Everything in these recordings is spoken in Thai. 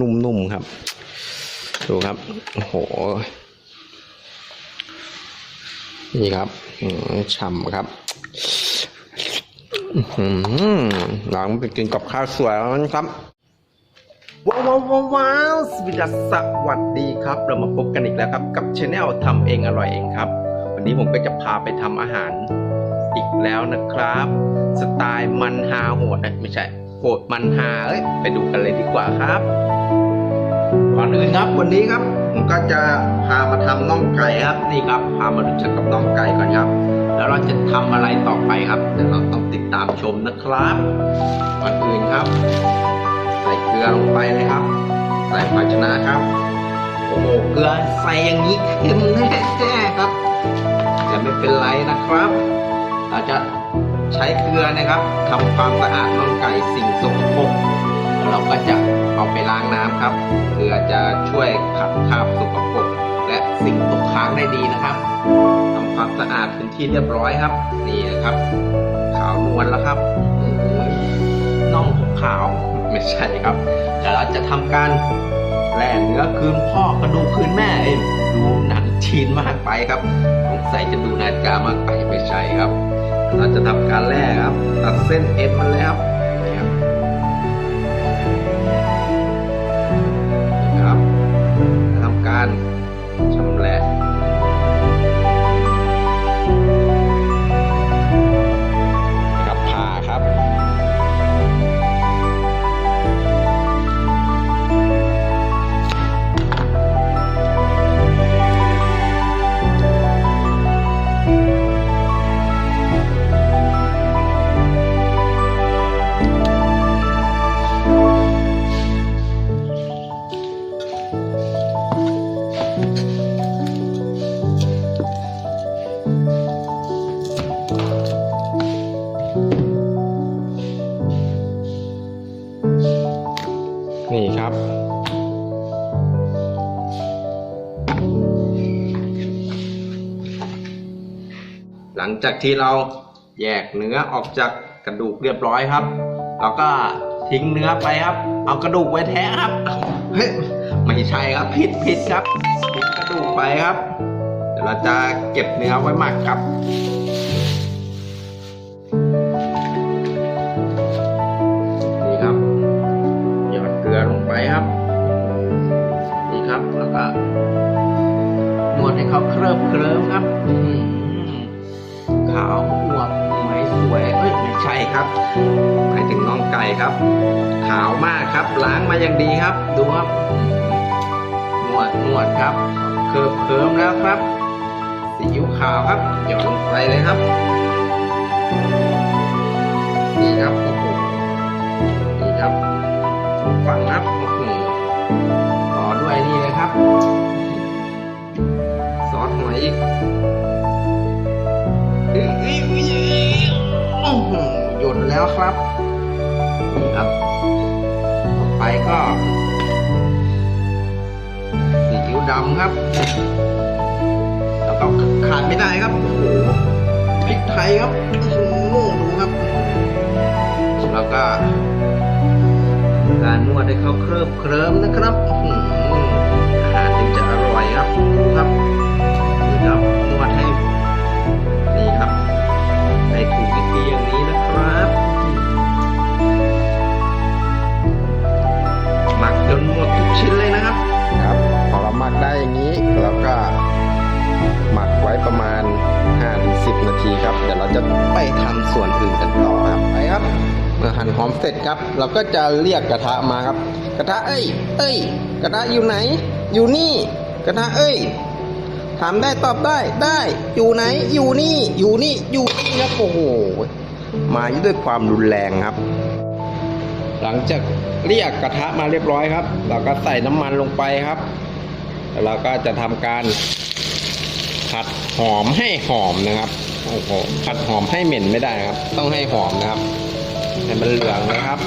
นุ่มๆครับ ดูครับ โอ้โห นี่ครับอืมฉ่ำครับอื้อหือหลังไปกินกับข้าวสวยแล้วนะครับ ว้าวว้าวว้าวสวัสดีครับ เรามาพบกันอีกแล้วครับ กับช anel ทำเองอร่อยเองครับ วันนี้ผมก็จะพาไปทำอาหารอีกแล้วนะครับ สไตล์มันฮาโหดไม่ใช่โหดมันฮาเอ้ยไปดูกันเลยดีกว่าครับ ก่อนอื่นครับวันนี้ครับผมก็จะพามาทำน่องไก่ครับนี่ครับพามารู้จักกับน่องไก่ก่อนครับ แล้วเราจะทำอะไรต่อไปครับเดี๋ยวเราต้องติดตามชมนะครับก่อนอื่นครับ ใส่เกลือลงไปเลยครับ ใส่ภาชนะครับโอ้โหเกลือใส่อย่างนี้เค็มแน่ๆครับแต่ไม่เป็นไรนะครับ เราจะใช้เกลือนะครับทำความสะอาดน่องไก่สิ่งสกปรก เราก็จะเอาไปล้างน้ำครับเกลือจะช่วยขับคราบสกปรกและสิ่งตกค้างได้ดีนะครับทำความสะอาดเป็นที่เรียบร้อยครับ นี่นะครับ ขาวนวลแล้วครับน่องขาวไม่ใช่ครับเดี๋ยวเราจะทำการแล่เนื้อคืนพ่อกระดูกคืนแม่เอ้ยดูหนังชีนมากไปครับสงสัยจะดูนาฬิกามากไปไม่ใช่ครับ เราจะทำการแล่ครับ ตัดเส้นเอ็นมันแล้วครับ หลังจากที่เราแยกเนื้อออกจากกระดูกเรียบร้อยครับ เราก็ทิ้งเนื้อไปครับ เอากระดูกไว้แท้ครับเฮ้ยไม่ใช่ครับผิดผิดครับทิ้งกระดูกไปครับเดี๋ยวเราจะเก็บเนื้อไว้หมักครับนี่ครับหยอดเกลือลงไปครับนี่ครับแล้วก็นวดให้เขาเคลิบเคลิ้มครับอื้อหือ ขาวอวบหมวยสวยเอ้ยไม่ใช่ครับหมายถึงน้องไก่ครับ ขาวมากครับล้างมาอย่างดีครับ ดูครับนวดนวดครับเคิบเคิมแล้วครับสีอิ๊วขาวครับหย่อดลงไปเลยครับนี่ครับโอ้โหนี่ครับฟังครับโอ้โหต่อด้วยนี่เลยครับ ซอสหอย แล้วครับนี่ครับต่อไปก็ซีอิ๊วดำครับ แล้วก็ขาดไม่ได้ครับโอ้โหพริกไทยครับโอ้โหดูครับแล้วก็ การนวดให้เขาเคลิบเคลิ้มนะครับอื้อหืออาหารถึงจะอร่อยครับดูครับ ส่วนอื่นกันต่อครับไปครับ เมื่อหั่นหอมเสร็จครับ เราก็จะเรียกกระทะมาครับ กระทะเอ้ย เอ้ย กระทะอยู่ไหน อยู่นี่ กระทะเอ้ยถามได้ตอบได้ได้ อยู่ไหน อยู่นี่ อยู่นี่ อยู่นี่ครับโอ้โหมาด้วยความรุนแรงครับ หลังจากเรียกกระทะมาเรียบร้อยครับ เราก็ใส่น้ำมันลงไปครับแล้วเราก็จะทำการผัดหอมให้หอมนะครับ โอ้โหผัดหอมให้เหม็นไม่ได้ครับ ต้องให้หอมนะครับให้มันเหลืองนะครับ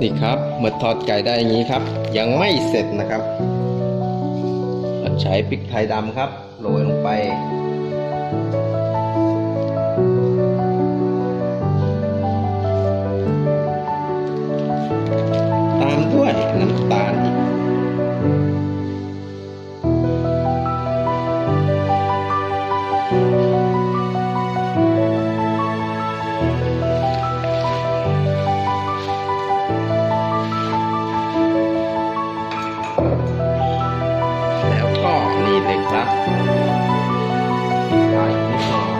นี่ครับเมื่อทอดไก่ได้อย่างนี้ครับ ยังไม่เสร็จนะครับใช้พริกไทยดำครับโรยลงไปตามด้วยน้ำตาล นี่เลยครับใส่นิดหน่อย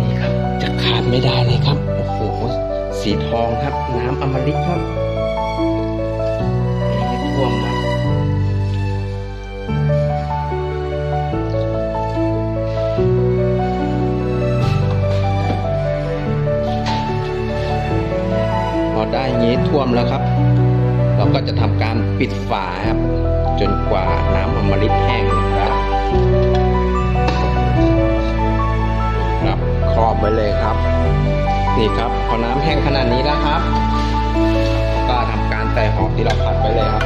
นี่ครับ จะขาดไม่ได้เลยครับ โอ้โห สีทองครับ น้ำอมฤตครับนี่ท่วมครั ท่วมแล้วครับ เราก็จะทำการปิดฝาครับ จนกว่าน้ำอมฤตแห้งนะครับครับครอบไว้เลยครับ นี่ครับพอน้ำแห้งขนาดนี้แล้วครับ ก็ทำการใส่หอมที่เราผัดไว้เลยครับ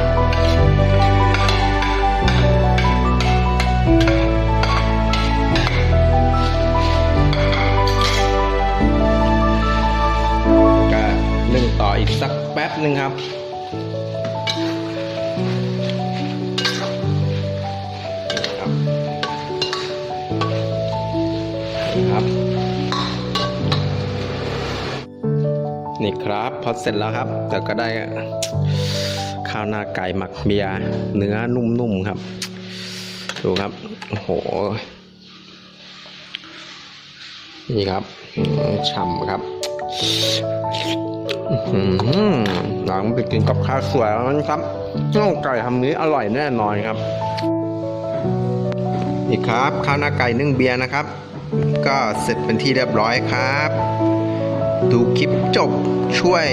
นึ่งครับนี่ครับนี่ครับนี่ครับพอเสร็จแล้วครับ แต่ก็ได้ข้าวหน้าไก่หมักเบียร์เนื้อนุ่มๆครับ ดูครับโอ้โหนี่ครับฉ่ำครับ หลังไปกินกับข้าวสวยแล้วนะครับน่องไก่ทำนี้อร่อยแน่นอนครับ นี่ครับข้าวหน้าไก่นึ่งเบียร์นะครับ ก็เสร็จเป็นที่เรียบร้อยครับ ดูคลิปจบช่วย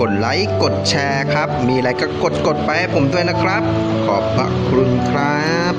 กดไลค์กดแชร์ครับ มีอะไรก็กดกดไปให้ผมด้วยนะครับ ขอบพระคุณครับ